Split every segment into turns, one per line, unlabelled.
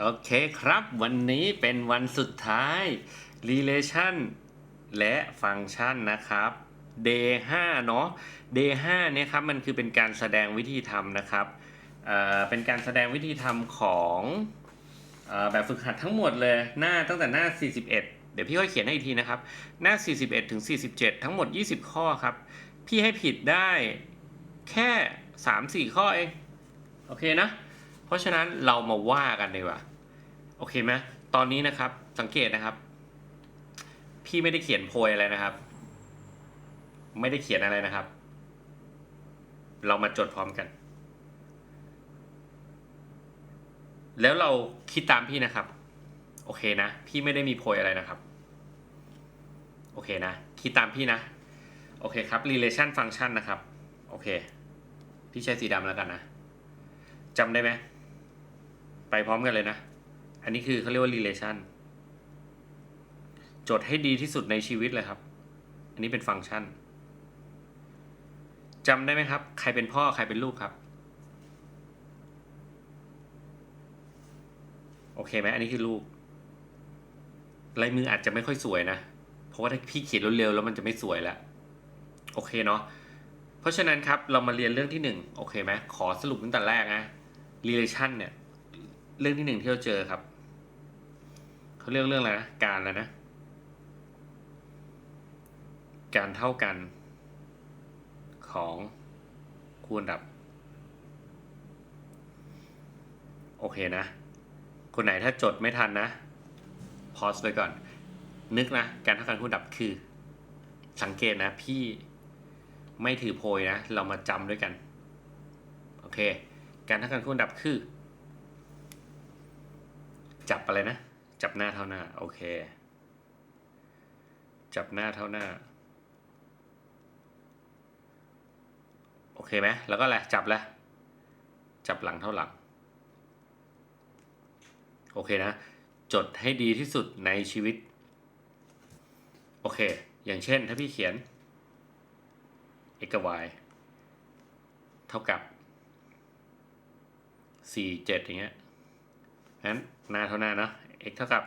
โอเคครับ วันนี้เป็นวันสุดท้าย relation และฟังก์ชันนะครับ day 5เนาะ day 5เนี่ยครับมันคือเป็นการแสดงวิธีทำนะครับเเป็นการแสดงวิธีทำของออแบบฝึกหัดทั้งหมดเลยหน้าตั้งแต่หน้า 41 เดี๋ยวพี่ค่อยเขียนให้อีกทีนะครับ หน้า 41ถึง47 ทั้งหมด 20 ข้อครับ พี่ให้ผิดได้แค่ 3-4 ข้อเอง โอเคนะ ราะฉะนั้นเรามาว่ากันดีกว่า โอเคไหมตอนนี้นะครับ สังเกตนะครับ พี่ไม่ได้เขียนโพยอะไรนะครับ ไม่ได้เขียนอะไรนะครับ เรามาจดพร้อมกัน แล้วเราคิดตามพี่นะครับ โอเคนะ พี่ไม่ได้มีโพยอะไรนะครับ โอเคนะ คิดตามพี่นะ โอเคครับ relation function นะครับ โอเค พี่ใช้สีดำแล้วกันนะจำได้ไหม ไปพร้อมกันเลยนะ อันนี้คือเขาเรียกว่า relation จดให้ดีที่สุดในชีวิตเลยครับ อันนี้เป็นฟังก์ชันจำได้ไหมครับ ใครเป็นพ่อใครเป็นลูกครับ โอเคไหมอันนี้คือลูกลายมืออาจจะไม่ค่อยสวยนะ เพราะว่าถ้าพี่เขียนเร็วๆแล้วมันจะไม่สวยแล้ว โอเคเนาะ เพราะฉะนั้นครับเรามาเรียนเรื่องที่หนึ่งโอเคไหมขอสรุปตั้งแต่แรกนะ relation เนี่ย เรื่องที่หนึ่งที่เราเจอครับเขาเรียกเรื่องอะไรนะการแล้วนะ การเท่ากันของคูณดับ โอเคนะ คนไหนถ้าจดไม่ทันนะพอสไปก่อน นึกนะ การเท่ากันคูณดับคือ สังเกตนะ พี่ไม่ถือโพยนะ เรามาจำด้วยกัน โอเค การเท่ากันคูณดับคือ จับอะไรนะ จับหน้าเท่าหน้า โอเค จับหน้าเท่าหน้า โอเคไหมแล้วก็อะไรจับแล้วจับหลังเท่าหลัง โอเคนะ จดให้ดีที่สุดในชีวิต โอเค อย่างเช่นถ้าพี่เขียน x กับ y เท่ากับ 4 7 อย่างเงี้ย งั้นหน้าเท่าหน้าเนาะ x เท่ากับ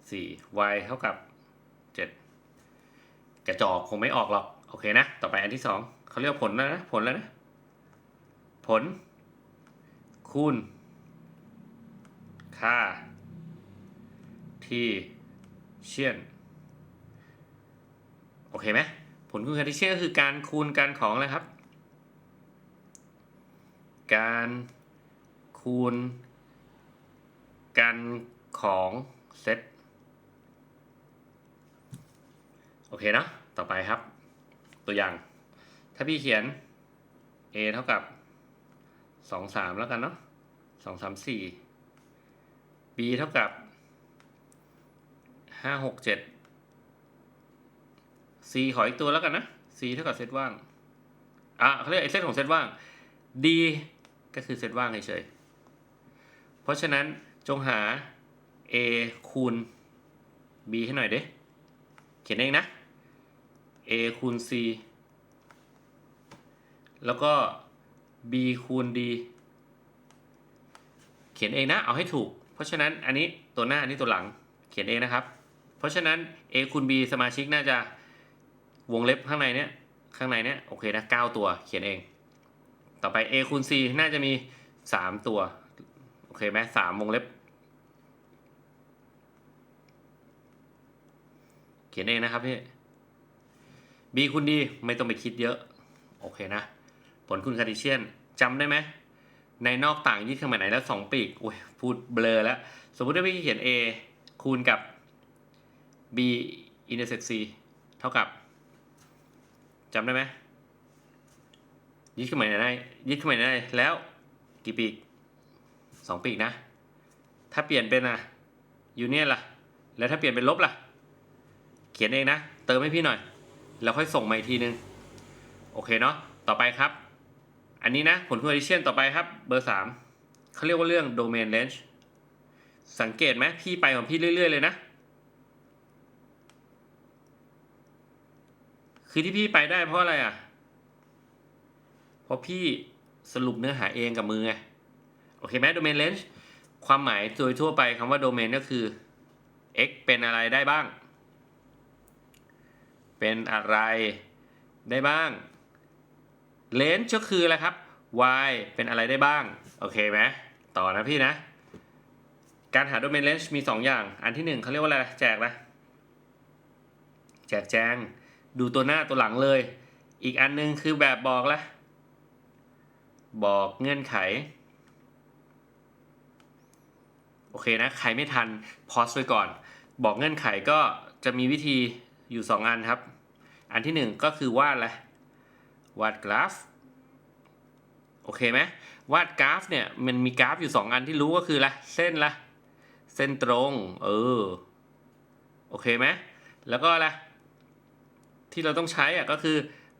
4 y เท่ากับ 7 กระจอกคงไม่ออกหรอก โอเคนะ ต่อไปอันที่สองเขาเรียกผลแล้วนะ ผลแล้วนะ ผล คูณ ค่า ที่เชียน โอเคไหมผลคูณค่าที่เชียนก็คือการคูณกันของอะไรครับ การคูณ กันของเซตโอเคนะ ต่อไปครับ ตัวอย่าง ถ้าพี่เขียน a เท่ากับ 2 3 แล้วกันเนาะ2 3 4 b เท่ากับ 5 6 7 c ขออีกตัวแล้วกันนะ c เท่ากับเซตว่าง อะเขาเรียกไอเซตของเซตว่าง d ก็คือเซตว่างเฉยเพราะฉะนั้น จงหา a คูณ b ให้หน่อยเด้เขียนเองนะ a คูณ c แล้วก็ b คูณ d เขียนเองนะ เอาให้ถูก เพราะฉะนั้นอันนี้ตัวหน้าอันนี้ตัวหลัง เขียนเองนะครับ เพราะฉะนั้น a คูณ b สมาชิกน่าจะวงเล็บข้างในเนี้ยข้างในเนี้ยโอเคนะ 9 ตัวเขียนเอง ต่อไป a คูณ c น่าจะมี 3 ตัว โอเคไหมสามวงเล็บ ขียนเองนะครับพี่ b คูณ d ไม่ต้องไปคิดเยอะ โอเคนะ ผลคูณคาร์ติเชียนจำได้ไหม ในนอกต่างยืดเข้ามาไหนแล้วสองปีกโอ้ยพูดเบลอแล้ว สมมุติว่าพี่เขียน a คูณกับ b intersect c เท่ากับจำได้ไหมยืดขึ้นมาไหนได้ยืดขึ้นมาไหนได้แล้วกี่ปีกสองปีกนะ ถ้าเปลี่ยนเป็นอะยูเนียนล่ะ แล้วถ้าเปลี่ยนเป็นลบล่ะ เขียนเองนะ เติมให้พี่หน่อย แล้วค่อยส่งมาอีกทีนึง โอเคเนาะ ต่อไปครับ อันนี้นะผลคูณ addition ต่อไปครับเบอร์สามเขาเรียกว่าเรื่อง domain range สังเกตไหมพี่ไปของพี่เรื่อย ๆ เลยนะ คือที่พี่ไปได้เพราะอะไรอะ เพราะพี่สรุปเนื้อหาเองกับมือไง โอเคไหม domain range ความหมายโดยทั่วไปคำว่าโดเมนก็คือ x เป็นอะไรได้บ้าง เป็นอะไรได้บ้าง range ก็คืออะไรครับ y เป็นอะไรได้บ้าง โอเคไหมต่อนะพี่นะ การหาโดเมน range มี 2 อย่าง อันที่ 1เขาเรียกว่าอะไร แจกละแจกแจง ดูตัวหน้าตัวหลังเลย อีกอันหนึงคือแบบบอกละบอกเงื่อนไข โอเคนะ ใครไม่ทันพอสไว้ก่อน บอกเงื่อนไขก็จะมีวิธี อยู่ 2 อันครับ อันที่ 1 ก็คือวาดอะไรวาดกราฟโอเคไหมวาดกราฟเนี่ยมันมีกราฟอยู่ 2 อันที่รู้ก็คืออะเส้นละเส้นตรงเออโอเคไหมแล้วก็อะที่เราต้องใช้อะก็คือ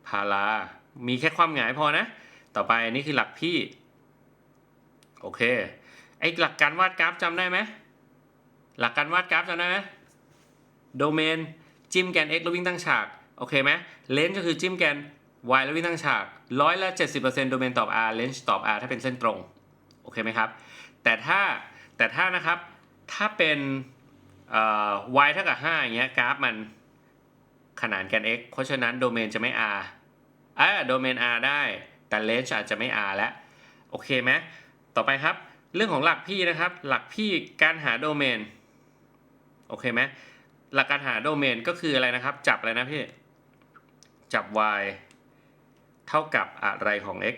พารามีแค่ความหงายพอนะ ต่อไปนนี้คือหลักพี่ โอเค ไอหลักการวาดกราฟจำได้ไหมหลักการวาดกราฟจำได้ไหมโดเมน จิ้มแกน x แล้ววิ่งตั้งฉากโอเคไหมเลนส์ก็คือจิ้มแกน y แล้ววิ่งตั้งฉากร้อยละ70%โดเมนตอบ r เลนส์ตอบ r ถ้าเป็นเส้นตรงโอเคไหมครับแต่ถ้าแต่ถ้านะครับถ้าเป็น y เท่ากับ5อย่างเงี้ยกราฟมันขนานแกน x เพราะฉะนั้นโดเมนจะไม่ r อ่าโดเมน r ได้ แต่เลนส์อาจจะไม่ r แล้วโอเคไหมต่อไปครับ เรื่องของหลักพี่นะครับ หลักพี่การหาโดเมน โอเคไหม หลักการหาโดเมนก็คืออะไรนะครับ จับอะไรนะพี่ จับ y เท่ากับอะไรของ x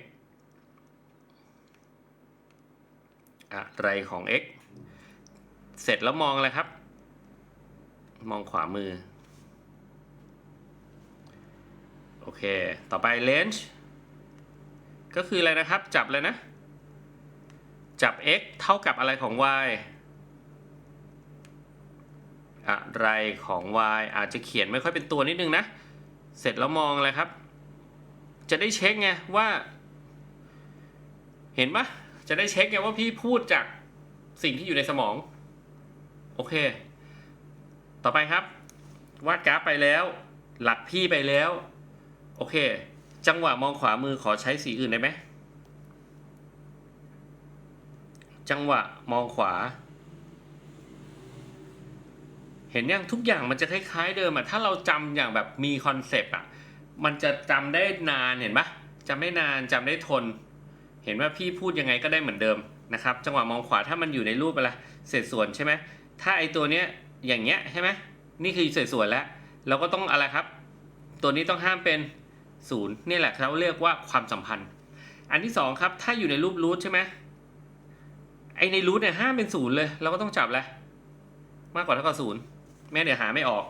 อะไรของ x เสร็จแล้วมองอะไรครับ มองขวามือ โอเค ต่อไป range ก็คืออะไรนะครับ จับเลยนะ จับ x เท่ากับอะไรของ y อะไรของ y อาจจะเขียนไม่ค่อยเป็นตัวนิดนึงนะ เสร็จแล้วมองอะไรครับ จะได้เช็คไงว่า เห็นปะจะได้เช็คไงว่าพี่พูดจากสิ่งที่อยู่ในสมอง โอเค ต่อไปครับ วาดกราฟไปแล้ว หลักพี่ไปแล้ว โอเค จังหวะมองขวามือขอใช้สีอื่นได้ไหมจังหวะมองขวา เห็นยังทุกอย่างมันจะคล้ายๆเดิมอะถ้าเราจำอย่างแบบมีคอนเซปต์อะมันจะจำได้นานเห็นปะจำได้นานจำได้ทน เห็นว่าพี่พูดยังไงก็ได้เหมือนเดิมนะครับ จังหวะมองขวาถ้ามันอยู่ในรูปอะไรเศษส่วนใช่ไหมถ้าไอตัวเนี้ยอย่างเงี้ยใช่ไหมนี่คือเศษส่วนแล้วเราก็ต้องอะไรครับ ตัวนี้ต้องห้ามเป็นศูนย์นี่แหละเขาเรียกว่าความสัมพันธ์ อันที่สองครับถ้าอยู่ในรูปรูทใช่ไหมไอในรูทเนี่ยห้ามเป็นศูนย์เลย เราก็ต้องจับแหละมากกว่าเท่ากับศูนย์ แม่เดี๋ยวหาไม่ออก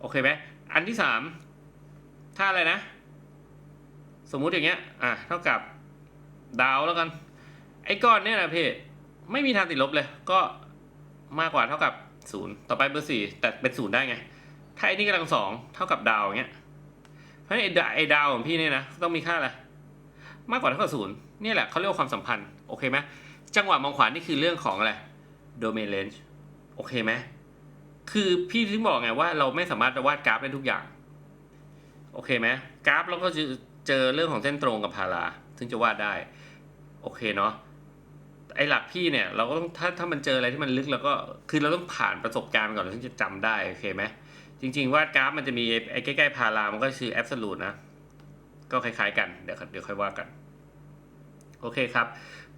โอเคไหมอันที่สามถ้าอะไรนะ สมมุติอย่างเงี้ย อะเท่ากับดาวแล้วกัน ไอ้ก้อนเนี่ยนะพี่ไม่มีทางติดลบเลย ก็มากกว่าเท่ากับศูนย์ต่อไปเบอร์สี่แต่เป็นศูนย์ได้ไง ถ้าไอ้นี่กำลังสองเท่ากับดาวเงี้ย เพราะฉะนั้นไอ้ดาไอ้ดาวของพี่เนี่ยนะ ต้องมีค่าอะไรมากกว่าเท่ากับศูนย์นี่แหละเขาเรียกว่าความสัมพันธ์ โอเคไหมจังหวะมองขวานี่คือเรื่องของอะไร domain range โอเคไหม คือพี่ถึงบอกไงว่าเราไม่สามารถจะวาดกราฟได้ทุกอย่าง โอเคไหมกราฟเราก็จะเจอเรื่องของเส้นตรงกับพาราซึ่งจะวาดได้ โอเคเนาะไอหลักพี่เนี่ย เราก็ต้องถ้าถ้ามันเจออะไรที่มันลึกเราก็คือเราต้องผ่านประสบการณ์ก่อนถึงจะจำได้โอเคไหมจริง ๆ วาดกราฟมันจะมีไอ้ใกล้ๆพารามันก็คือแอบสูตนะ ก็คล้าย ๆ กันเดี๋ยวเดี๋ยวค่อยว่ากันโอเคครับ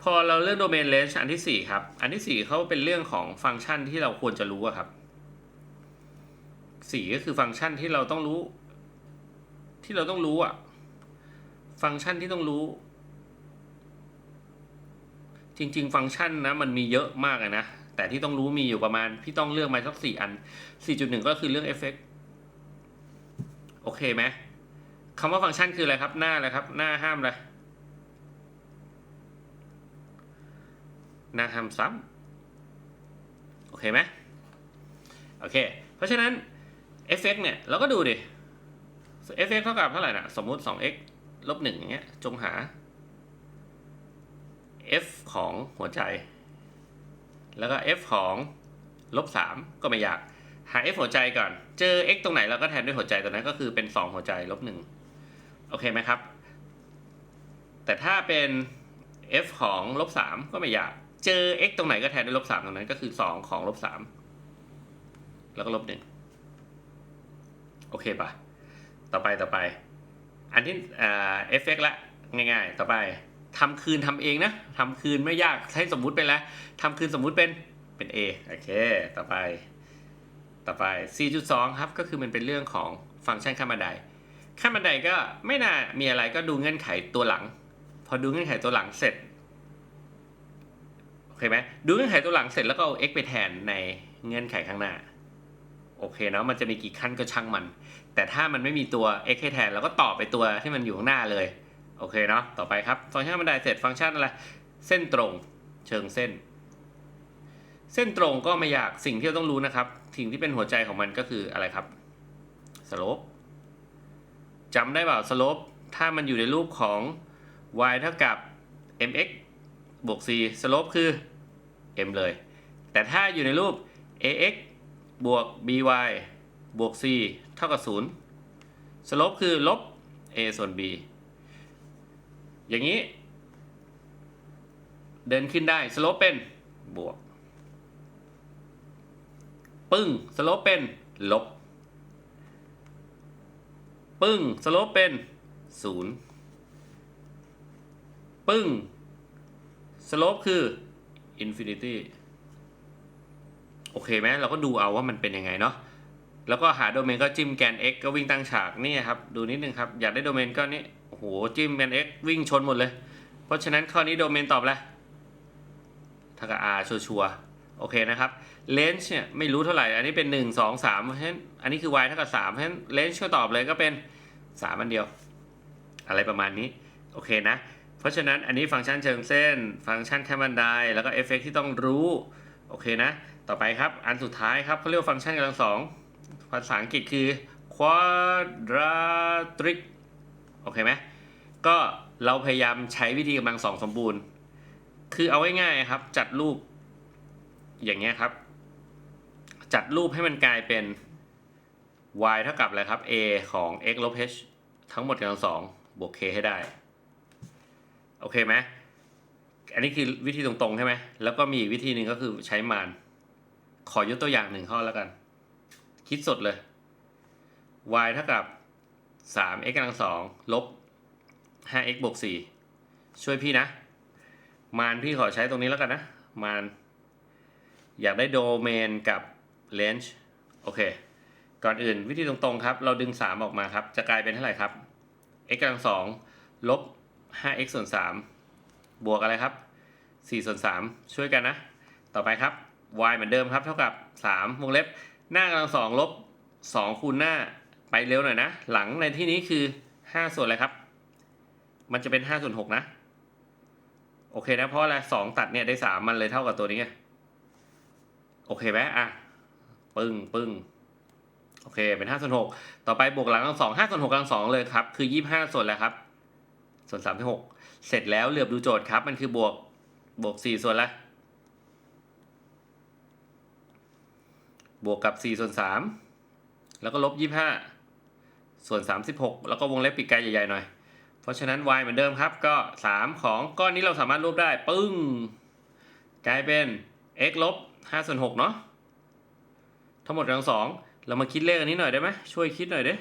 พอเราเรื่องโดเมนเลน g ์อันที่ 4 ครับ อันที่ 4เขาเป็นเรื่องของฟังก์ชันที่เราควรจะรู้ครับ สี่ก็คือฟังก์ชันที่เราต้องรู้ ที่เราต้องรู้อะฟังก์ชันที่ต้องรู้ จริง ๆ ฟังก์ชันนะมันมีเยอะมากนะ แต่ที่ต้องรู้มีอยู่ประมาณ พี่ต้องเลือกมาสักสี่อัน 4.1 ก็คือเรื่องเอฟเฟกโอเคไหมคำว่าฟังก์ชันคืออะไรครับหน้าอะไรครับ หน้าห้ามอะไรหน้าห้ามซ้ำโอเคไหมโอเค เพราะฉะนั้น เอฟเฟกเนี่ยเราก็ดูดิเอฟเฟกเท่ากับเท่าไหร่นะสมมุติ 2x ลบ1อย่างเงี้ย จงหา f ของหัวใจ แล้วก็ f ของลบ3ก็ไม่ยาก หา f หัวใจก่อน เจอ x ตรงไหนเราก็แทนด้วยหัวใจตัวนั้นก็คือเป็น 2 หัวใจลบ1โอเคไหมครับ แต่ถ้าเป็น f ของลบ3ก็ไม่ยาก เจอ x ตรงไหนก็แทนด้วยลบสามตรงนั้นก็คือสองของลบสามแล้วก็ลบหนึ่ง โอเคปะต่อไปต่อไป อันที่เอ่า fx ละง่ายๆ ต่อไปทำคืนทำเองนะทำคืนไม่ยากให้สมมุติเป็นแล้วทำคืนสมมุติเป็นเป็น a โอเค ต่อไป ต่อไป 4.2 ครับ ก็คือมันเป็นเรื่องของฟังก์ชันขั้นบันไดขั้นบันไดก็ไม่น่ามีอะไรก็ดูเงื่อนไขตัวหลัง พอดูเงื่อนไขตัวหลังเสร็จโอเคไหมดูเงื่อนไขตัวหลังเสร็จแล้วก็เอา x ไปแทนในเงื่อนไขข้างหน้า โอเคเนาะมันจะมีกี่ขั้นก็ช่างมัน แต่ถ้ามันไม่มีตัว x ให้แทนเราก็ต่อไปตัวที่มันอยู่ข้างหน้าเลย โอเคเนาะต่อไปครับฟังก์ชันบันไดเสร็จฟังก์ชันอะไรเส้นตรงเชิงเส้น เส้นตรงก็ไม่ยากสิ่งที่เราต้องรู้นะครับสิ่งที่เป็นหัวใจของมันก็คืออะไรครับสโลปจำได้เปล่าสโลปถ้ามันอยู่ในรูปของ y เท่ากับ mx บวก c สโลปคือ m เลย แต่ถ้าอยู่ในรูป ax บวก by บวก c เท่ากับ 0 สลปคือลบ a ส่วน b อย่างนี้ เดินขึ้นได้สลปเป็นบวก ปึ้งสลปเป็นลบ ปึ้งสลปเป็นศูนย์ปึ้งสลปคืออินฟินิตี้ โอเคไหมเราก็ดูเอาว่ามันเป็นยังไงเนาะแล้วก็หาโดเมนก็จิ้มแกน x ก็วิ่งตั้งฉากนี่ครับดูนิดนึงครับ อยากได้โดเมนก็นี่โอ้โหจิ้มแกน x วิ่งชนหมดเลย เพราะฉะนั้นข้อนี้โดเมนตอบแล้วถ้ากับ r ชัวร์ๆโอเคนะครับเลนส์เนี่ยไม่รู้เท่าไหร่ อันนี้เป็น 1 2 3 เพราะฉะนั้นอันนี้คือ y เท่ากับ3เพราะฉะนั้นเลนส์ก็ตอบเลยก็เป็น 3 อันเดียว อะไรประมาณนี้โอเคนะ เพราะฉะนั้นอันนี้ฟังก์ชันเชิงเส้น ฟังก์ชันแค่บันไดแล้วก็เอฟเฟกที่ต้องรู้โอเคนะ ต่อไปครับ อันสุดท้ายครับเขาเรียกว่าฟังก์ชันกำลังสองภาษาอังกฤษคือ quadratic โอเคไหมก็เราพยายามใช้วิธีกำลังสองสมบูรณ์ คือเอาง่ายๆครับ จัดรูป อย่างเงี้ยครับ จัดรูปให้มันกลายเป็น y เท่ากับอะไรครับ a ของ x ลบ h ทั้งหมดกำลังสองบวก k ให้ได้ โอเคไหมอันนี้คือวิธีตรงๆใช่ไหมแล้วก็มีวิธีหนึ่งก็คือใช้มาน ขอยกตัวอย่างหนึ่งข้อแล้วกัน คิดสดเลย y เท่ากับ 3x กำลังสองลบ 5x บวก4ช่วยพี่นะ มานพี่ขอใช้ตรงนี้แล้วกันนะ มาน อยากได้โดเมนกับ range โอเค ก่อนอื่นวิธีตรงๆครับ เราดึง 3 ออกมาครับ จะกลายเป็นเท่าไหร่ครับ x กำลังสองลบ 5x ส่วน3บวกอะไรครับ 4 ส่วน 3 ช่วยกันนะ ต่อไปครับ y เหมือนเดิมครับ เท่ากับ 3 วงเล็บ หน้ากำลังสองลบ 2 คูณหน้าไปเร็วหน่อยนะ หลังในที่นี้คือ 5 ส่วนอะไรครับ มันจะเป็น 5 ส่วน 6 นะ โอเคนะ เพราะอะไรสองตัดเนี่ยได้ 3 มันเลยเท่ากับตัวนี้ไงโอเคไหมอะ ปึ้งปึ้งโอเค เป็น5ส่วน6ต่อไปบวกหลังกำลังสอง5ส่วน6กำลังสองเลยครับ คือ 25 ส่วนแล้วครับ ส่วน3ที่6เสร็จแล้วเหลือบดูโจทย์ครับ มันคือบวกบวก 4 ส่วนละ บวกกับ 4 ส่วน 3 แล้วก็ลบ 25 ส่วน 36 แล้วก็วงเล็บปีกไกลใหญ่ๆหน่อย เพราะฉะนั้น y เหมือนเดิมครับ ก็ 3 ของก้อนนี้เราสามารถรวบได้ ปึ้ง กลายเป็น x ลบ5ส่วน6เนาะ ทั้งหมดกำลังสอง เรามาคิดเลขอันนี้หน่อยได้ไหม ช่วยคิดหน่อยเด้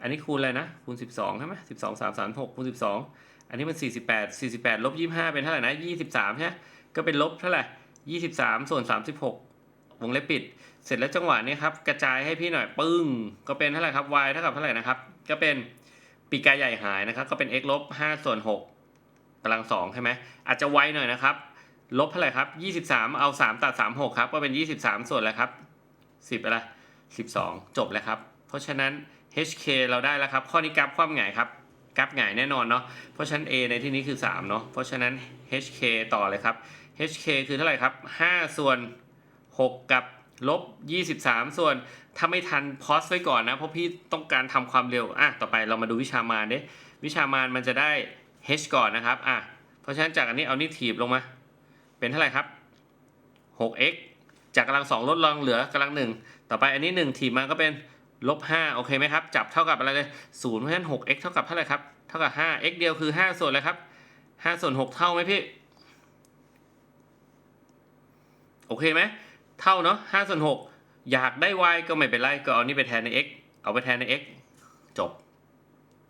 อันนี้คูณอะไรนะ คูณ 12 ใช่ไหม12 3 3 6คูณ 12 อันนี้มัน 48 48 ลบ 25 เป็นเท่าไหร่นะ 23ใช่ไหมก็เป็นลบเท่าไหร่ 23 ส่วน 36 วงเล็บปิด เสร็จแล้วจังหวะนี้ครับกระจายให้พี่หน่อยปึ้ง ก็เป็นเท่าไหร่ครับ y เท่ากับเท่าไหร่นะครับ ก็เป็นปีกกาใหญ่หายนะครับ ก็เป็น x ลบ5ส่วน6กำลัง2ใช่ไหมอาจจะไวหน่อยนะครับ ลบเท่าไหร่ครับ 23 เอา 3 ตัด 36 ครับ ก็เป็น 23 ส่วนอะไรครับ 10อะไร12 จบแล้วครับ เพราะฉะนั้น HK เราได้แล้วครับ ข้อนี้กราฟความหงายครับกราฟหงายแน่นอนเนาะ เพราะฉะนั้น A ในที่นี้คือ3เนาะ เพราะฉะนั้น HK ต่อเลยครับ HK คือเท่าไหร่ครับ5ส่วน6 กับลบ 23 ส่วนถ้าไม่ทันพอสไว้ก่อนนะ เพราะพี่ต้องการทำความเร็ว อะ ต่อไปเรามาดูวิชามารเด้วิชามารมันจะได้ H ก่อนนะครับ อะ เพราะฉะนั้นจากอันนี้เอานี่ถีบลงมา เป็นเท่าไหร่ครับ 6x จากกำลังสองลดลงเหลือกำลังหนึ่งต่อไปอันนี้1ถีบมาก็เป็นลบ5โอเคไหมครับ จับเท่ากับอะไรเลย0เพราะฉะนั้น 6x เท่ากับเท่าไหร่ครับ เท่ากับ 5x เดียวคือ 5 ส่วนอะไรครับ 5 ส่วน 6 เท่าไหมพี่ โอเคไหม เท่าเนาะห้าส่วนหกอยากได้ y ก็ไม่เป็นไรก็เอานี่ไปแทนใน x เอาไปแทนใน x จบ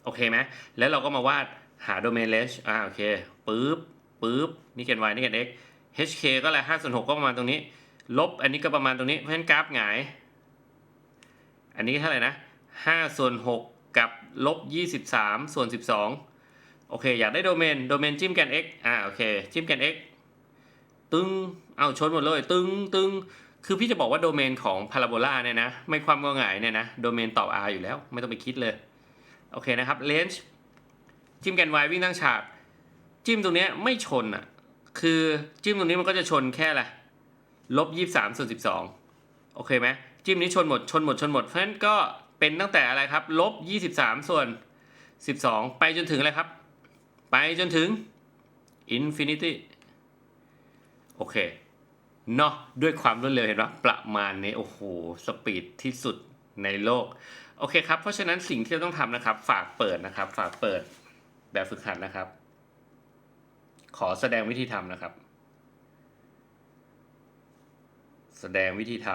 โอเคไหมแล้วเราก็มาวาดหาโดเมนเลชอ่าโอเคปึ๊บปึ๊บนี่เกณฑ์ y นี่เกณฑ์ x hk ก็แหละห้าส่วนหกก็ประมาณตรงนี้ ลบอันนี้ก็ประมาณตรงนี้เพราะฉะนั้นกราฟหงาย อันนี้เท่าไหร่นะห้าส่วนหกกับลบยี่สิบสามส่วนสิบสองโอเค อยากได้โดเมน โดเมนจิ้มแกน x อ่าโอเค จิ้มแกน x ตึงเอาชนหมดเลยตึงตึงคือพี่จะบอกว่าโดเมนของพาราโบลาเนี่ยนะไม่ความงอหงายเนี่ยนะโดเมนตอบ r อยู่แล้ว ไม่ต้องไปคิดเลย โอเคนะครับเลนจ์จิ้มแกน y วิ่งตั้งฉาก จิ้มตรงนี้ไม่ชนอะคือจิ้มตรงนี้มันก็จะชนแค่ละลบยี่สามส่วนสิบสองโอเคไหมจิ้มนี้ชนหมดชนหมดชนหมดเพราะฉะนั้นก็เป็นตั้งแต่อะไรครับลบยี่สิบสามส่วนสิบสองไปจนถึงอะไรครับ ไปจนถึง infinity โอเคเนาะด้วยความรวดเร็วเห็นปะประมาณนี้โอ้โหสปีดที่สุดในโลก โอเคครับ เพราะฉะนั้นสิ่งที่เราต้องทำนะครับ ฝากเปิดนะครับ ฝากเปิดแบบฝึกหัดนะครับ ขอแสดงวิธีทำนะครับ แสดงวิธีท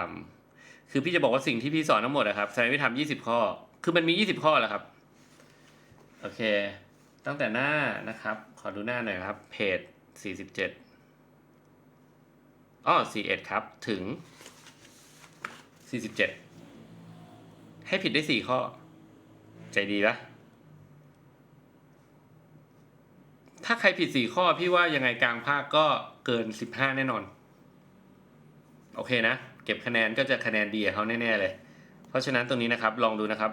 ำคือพี่จะบอกว่าสิ่งที่พี่สอนทั้งหมดนะครับแสดงวิธีทำยี่สิบข้อ คือมันมียี่สิบข้อแหละครับ โอเค ตั้งแต่หน้านะครับ ขอดูหน้าหน่อยครับ เพจสี่สิบเจ็ด อ๋อสี่เอ็ดครับ ถึงสี่สิบเจ็ดให้ผิดได้สี่ข้อ ใจดีปะถ้าใครผิดสี่ข้อ พี่ว่ายังไงกลางภาคก็เกินสิบห้าแน่นอน โอเคนะ เก็บคะแนนก็จะคะแนนดีเขาแน่ ๆ เลย เพราะฉะนั้นตรงนี้นะครับ ลองดูนะครับ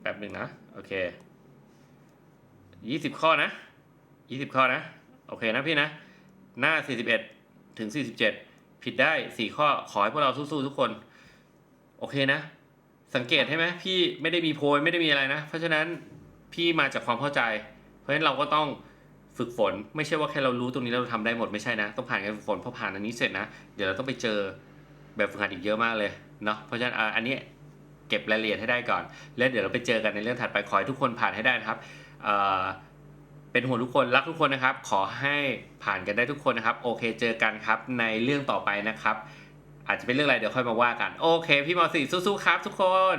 แป๊บหนึ่งนะ โอเคยี่สิบข้อนะยี่สิบข้อนะ โอเคนะพี่นะ หน้าสี่สิบเอ็ดถึงสี่สิบเจ็ดผิดได้สี่ข้อขอให้พวกเราสู้ๆทุกคน โอเคนะ สังเกตใช่ไหมพี่ไม่ได้มีโพยไม่ได้มีอะไรนะ เพราะฉะนั้นพี่มาจากความเข้าใจ เพราะฉะนั้นเราก็ต้องฝึกฝน ไม่ใช่ว่าแค่เรารู้ตรงนี้เราทำได้หมดไม่ใช่นะ ต้องผ่านการฝึกฝนพอผ่านอันนี้เสร็จนะ เดี๋ยวเราต้องไปเจอแบบฝึกหัดอีกเยอะมากเลยเนาะเพราะฉะนั้นอันนี้เก็บรายละเอียดให้ได้ก่อน แล้วเดี๋ยวเราไปเจอกันในเรื่องถัดไปขอให้ทุกคนผ่านให้ได้นะครับอ เป็นห่วงทุกคนรักทุกคนนะครับ ขอให้ผ่านกันได้ทุกคนนะครับ โอเคเจอกันครับในเรื่องต่อไปนะครับ อาจจะเป็นเรื่องอะไรเดี๋ยวค่อยมาว่ากัน โอเค พี่มอสี่สู้ๆครับทุกคน